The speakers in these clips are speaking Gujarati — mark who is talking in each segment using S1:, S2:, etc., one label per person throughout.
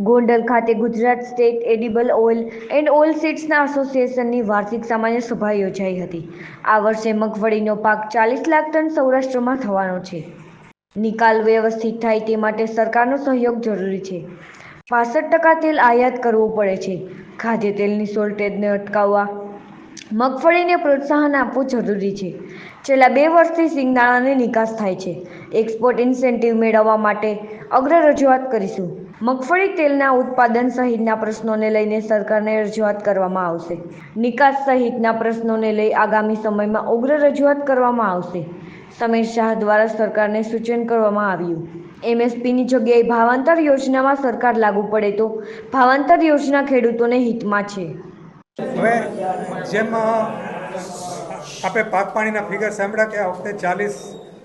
S1: ગોંડલ ખાતે Gujarat state edible oil and oil સીડ્સના એસોસિએશનની વાર્ષિક સામાન્ય સભા યોજાઈ હતી. આ વર્ષે મગફળીનો પાક ચાલીસ લાખ ટન સૌરાષ્ટ્રમાં થવાનો છે. નિકાલ વ્યવસ્થિત થાય તે માટે સરકારનો સહયોગ જરૂરી છે. પાસઠ ટકા તેલ આયાત કરવું પડે છે. ખાદ્ય તેલની શોર્ટેજને અટકાવવા મગફળીને પ્રોત્સાહન આપવું જરૂરી છે. છેલ્લા બે વર્ષથી સિંગદાણાની નિકાસ થાય છે. એક્સપોર્ટ ઇન્સેન્ટિવ મેળવવા માટે અગ્ર રજૂઆત કરીશું. મગફળી તેલના ઉત્પાદન સહિતના પ્રશ્નોને લઈને સરકારને રજૂઆત કરવામાં આવશે. નિકાસ સહિતના પ્રશ્નોને લઈ આગામી સમયમાં ઉગ્ર રજૂઆત કરવામાં આવશે. સમીર શાહ દ્વારા સરકારને સૂચન કરવામાં આવ્યું. એમએસપીની જગ્યાએ ભાવાંતર યોજનામાં સરકાર લાગુ પડે તો ભાવાંતર યોજના ખેડૂતોને હિતમાં છે.
S2: હવે જેમ આપણે પાક પાણીના ફિગર સાંભળ્યા કે આ વખતે ચાલીસ,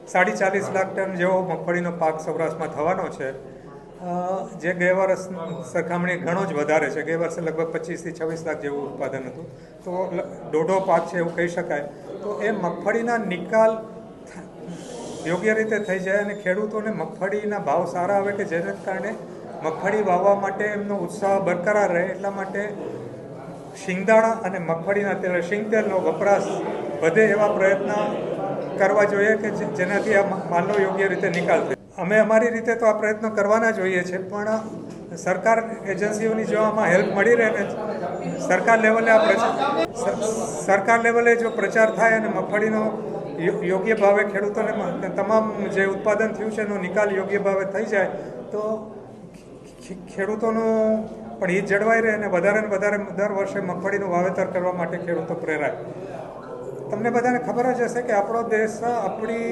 S2: સાડી ચાલીસ લાખ ટન જેવો મગફળીનો પાક સૌરાષ્ટ્રમાં થવાનો છે. જે ગયા વર્ષ સરખામણી ઘણો જ વધારે છે. ગયા વર્ષે લગભગ પચીસથી છવ્વીસ લાખ જેવું ઉત્પાદન હતું. તો દોઢો પાક છે એવું કહી શકાય. તો એ મગફળીના નિકાલ યોગ્ય રીતે થઈ જાય અને ખેડૂતોને મગફળીના ભાવ સારા આવે કે જેને કારણે મગફળી વાવવા માટે એમનો ઉત્સાહ બરકરાર રહે એટલા માટે શિંગદાણા અને મગફળીના તેલ શિંગતેલનો વપરાશ વધે એવા પ્રયત્ન કરવા જોઈએ કે જેનાથી આ માલનો યોગ્ય રીતે નિકાલ થાય. અમે અમારી રીતે તો આ પ્રયત્નો કરવાના જોઈએ છે પણ સરકાર એજન્સીઓની જો આમાં હેલ્પ મળી રહે ને, સરકાર લેવલે આ સરકાર લેવલે જો પ્રચાર થાય અને મગફળીનો યોગ્ય ભાવે ખેડૂતોને તમામ જે ઉત્પાદન થયું છે એનો નિકાલ યોગ્ય ભાવે થઈ જાય, તો ખેડૂતોનું પણ હિત જળવાઈ રહે અને વધારે ને વધારે દર વર્ષે મગફળીનું વાવેતર કરવા માટે ખેડૂતો પ્રેરાય. તમને બધાને ખબર જ હશે કે આપણો દેશ આપણી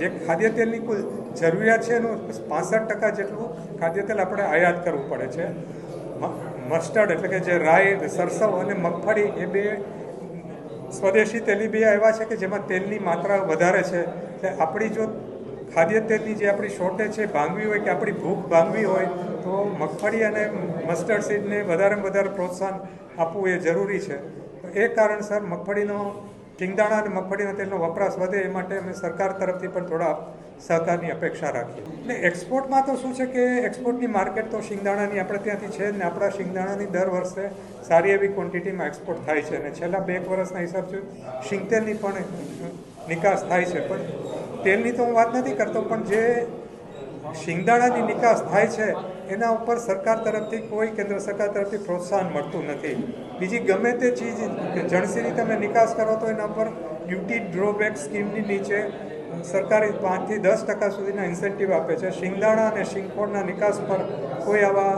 S2: જે ખાદ્ય તેલની કુલ જરૂરિયાત છે એનું પાસઠ ટકા જેટલું ખાદ્ય તેલ આપણે આયાત કરવું પડે છે. મસ્ટર્ડ એટલે કે જે રાઈ, સરસવ અને મગફળી એ બે સ્વદેશી તેલી એવા છે કે જેમાં તેલની માત્રા વધારે છે. એટલે આપણી જો ખાદ્ય તેલની જે આપણી શોર્ટેજ છે, ભાંગવી હોય કે આપણી ભૂખ ભાંગવી હોય, તો મગફળી અને મસ્ટર્ડ સીડને વધારે વધારે પ્રોત્સાહન આપવું એ જરૂરી છે. તો એ કારણસર મગફળીનો શિંગદાણા અને મગફળીના તેલનો વપરાશ વધે એ માટે અમે સરકાર તરફથી પણ થોડા સહકારની અપેક્ષા રાખીએ. એટલે એક્સપોર્ટમાં તો શું છે કે એક્સપોર્ટની માર્કેટ તો શિંગદાણાની આપણે ત્યાંથી છે ને આપણા શિંગદાણાની દર વર્ષે સારી એવી ક્વોન્ટિટીમાં એક્સપોર્ટ થાય છે અને છેલ્લા બે એક વર્ષના હિસાબથી શિંગતેલની પણ નિકાસ થાય છે. પણ તેલની તો હું વાત નથી કરતો, પણ જે શિંગદાણાની નિકાસ થાય છે, એના ઉપર સરકાર તરફથી કોઈ કેન્દ્ર સરકાર તરફથી પ્રોત્સાહન મળતું નથી. બીજી ગમે તે ચીજ જણસીની તમે નિકાસ કરો તો એના પર ડ્યુટી ડ્રોબેક સ્કીમની નીચે સરકાર પાંચથી દસ ટકા સુધીના ઇન્સેન્ટિવ આપે છે. શિંગદાણા અને શિંગફોડના નિકાસ પર કોઈ આવા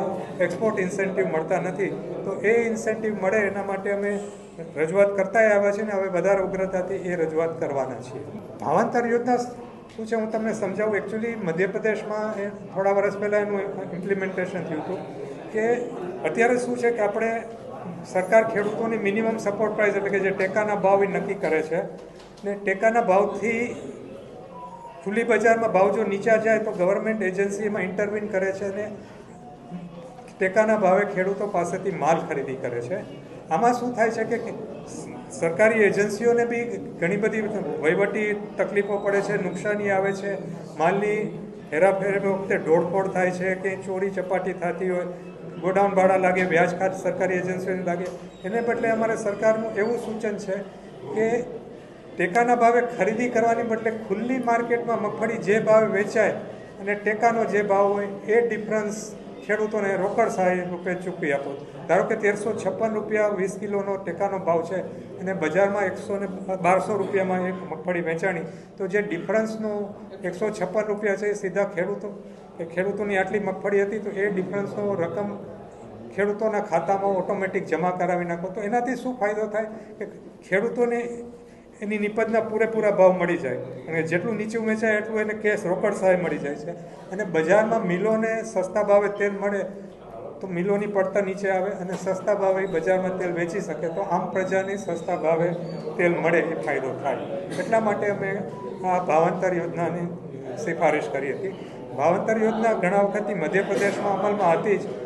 S2: એક્સપોર્ટ ઇન્સેન્ટિવ મળતા નથી. તો એ ઇન્સેન્ટિવ મળે એના માટે અમે રજૂઆત કરતા આવ્યા છીએ ને હવે વધારે ઉગ્રતાથી એ રજૂઆત કરવાના છીએ. ભાવાંતર યોજના શું છે? હું તમને સમજાવું. એકચ્યુઅલી મધ્યપ્રદેશમાં એ થોડા વર્ષ પહેલાં એનું ઇમ્પ્લિમેન્ટેશન થયું હતું કે અત્યારે શું છે કે આપણે સરકાર ખેડૂતોની મિનિમમ સપોર્ટ પ્રાઇસ એટલે કે જે ટેકાના ભાવ એ નક્કી કરે છે. ને ટેકાના ભાવથી ખુલ્લી બજારમાં ભાવ જો નીચા જાય તો ગવર્મેન્ટ એજન્સી એમાં ઇન્ટરવીન કરે છે અને ટેકાના ભાવે ખેડૂતો પાસેથી માલ ખરીદી કરે છે. આમાં શું થાય છે કે સરકારી એજન્સીઓને બી ઘણી બધી વહીવટી તકલીફો પડે છે, નુકસાની આવે છે. માલની હેરાફેર વખતે ઢોળફોડ થાય છે, કે ચોરી ચપાટી થતી હોય ગોડાઉન ભાડા લાગે, વ્યાજ ખાત સરકારી એજન્સીઓને લાગે. એને બદલે અમારે સરકારનું એવું સૂચન છે કે ટેકાના ભાવે ખરીદી કરવાની બદલે ખુલ્લી માર્કેટમાં મગફળી જે ભાવે વેચાય અને ટેકાનો જે ભાવ હોય એ ડિફરન્સ ખેડૂતોને રોકડ સહાય રૂપે ચૂકવી આપો. ધારો કે તેરસો છપ્પન રૂપિયા વીસ કિલોનો ટેકાનો ભાવ છે અને બજારમાં એકસો ને બારસો રૂપિયામાં એક મગફળી વેચાણી, તો જે ડિફરન્સનો એકસો છપ્પન રૂપિયા છે એ સીધા ખેડૂતો, કે ખેડૂતોની આટલી મગફળી હતી તો એ ડિફરન્સનો રકમ ખેડૂતોના ખાતામાં ઓટોમેટિક જમા કરાવી નાખો તો એનાથી શું ફાયદો થાય? કે ખેડૂતોને એની નિપજના પૂરેપૂરા ભાવ મળી જાય અને જેટલું નીચું વેચાય એટલું એને કેશ રોકડ સહાય મળી જાય છે. અને બજારમાં મિલોને સસ્તા ભાવે તેલ મળે તો મિલોની પડતા નીચે આવે અને સસ્તા ભાવે બજારમાં તેલ વેચી શકે તો આમ પ્રજાને સસ્તા ભાવે તેલ મળે એ ફાયદો થાય. એટલા માટે અમે આ ભાવાંતર યોજનાની સિફારિશ કરી હતી. ભાવાંતર યોજના ઘણા વખતથી મધ્યપ્રદેશમાં અમલમાં હતી જ.